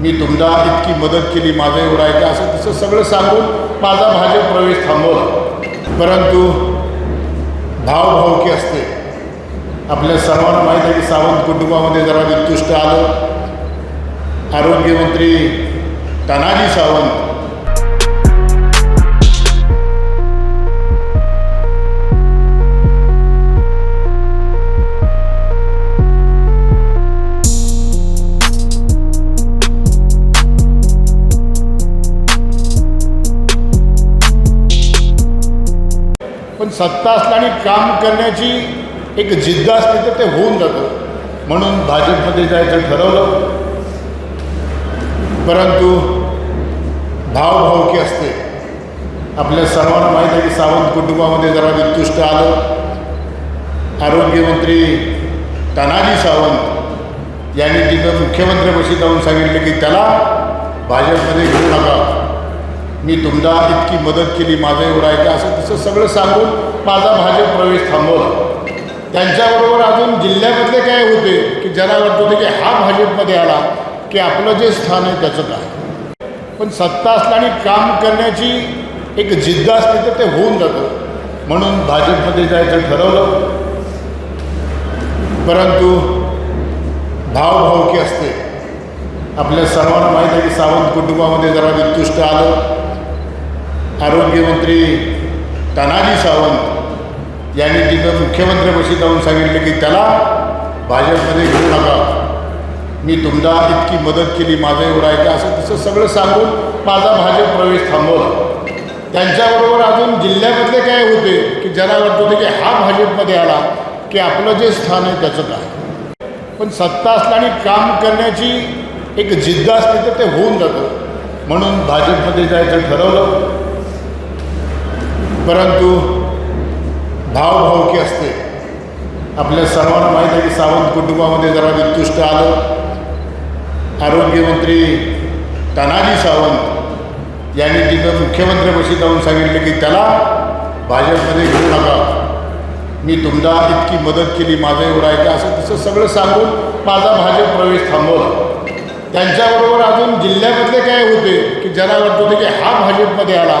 मी तुमचा इतकी मदत केली माझं एवढं आहे का असं तसं सगळं सांगून माझा भाजप प्रवेश थांबवला. परंतु भावभावकी असते. आपल्या सर्वांना माहीत आहे की सावंत कुटुंबामध्ये जरा वितुष्ट आलं. आरोग्यमंत्री तानाजी सावंत पण सत्ता असल्याने काम करण्याची एक जिद्द असते तर ते होऊन जातं. म्हणून भाजपमध्ये जायचं ठरवलं. परंतु भावभावकी असते. आपल्या सर्वांना माहीत आहे की सावंत कुटुंबामध्ये जरा वितुष्ट आलं. आरोग्यमंत्री तानाजी सावंत यांनी तिथं मुख्यमंत्र्यापाशी जाऊन सांगितलं की त्याला भाजपमध्ये घेऊ नका. मी तुमचा इतकी मदत केली माझं एवढं आहे का असं तसं सगळं सांगून माझा भाजप प्रवेश थांबवला. त्यांच्याबरोबर अजून जिल्ह्यामधले काय होते की ज्यांना वाटत होते की हा भाजपमध्ये आला की आपलं जे स्थान आहे त्याचं काय? पण सत्ता असल्याने काम करण्याची एक जिद्द असते तर ते होऊन जातं. म्हणून भाजपमध्ये जायचं ठरवलं. परंतु भावभावकी असते. आपल्या सर्वांना माहीत आहे की सावंत कुटुंबामध्ये जरा वितुष्ट आलं. आरोग्यमंत्री तानाजी सावंत यांनी तिथं मुख्यमंत्र्यापाशी जाऊन सांगितलं की त्याला भाजपमध्ये घेऊ नका. मी तुमचा इतकी मदत केली माझं एवढं आहे का असं तसं सगळं सांगून माझा भाजप प्रवेश थांबवला. त्यांच्याबरोबर अजून जिल्ह्यामधले काय होते की ज्याला वाटत होतं की हा भाजपमध्ये आला की आपलं जे स्थान आहे त्याचं काय. पण सत्ता असल्याने काम करण्याची एक जिद्द असते तर ते होऊन जातं. म्हणून भाजपमध्ये जायचं ठरवलं. परंतु भावभावकी असते. आपल्या सर्वांना माहीत आहे की सावंत कुटुंबामध्ये जरा वित्तुष्ट आलं. आरोग्यमंत्री तानाजी सावंत यांनी तिथं मुख्यमंत्र्यापाशी जाऊन सांगितलं की त्याला भाजपमध्ये घेऊ नका. मी तुमचा इतकी मदत केली माझं एवढं आहे का असं तसं सगळं सांगून माझा भाजप प्रवेश थांबवला. त्यांच्याबरोबर अजून जिल्ह्यामधले काय होते की ज्याला वाटत होतं की हा भाजपमध्ये आला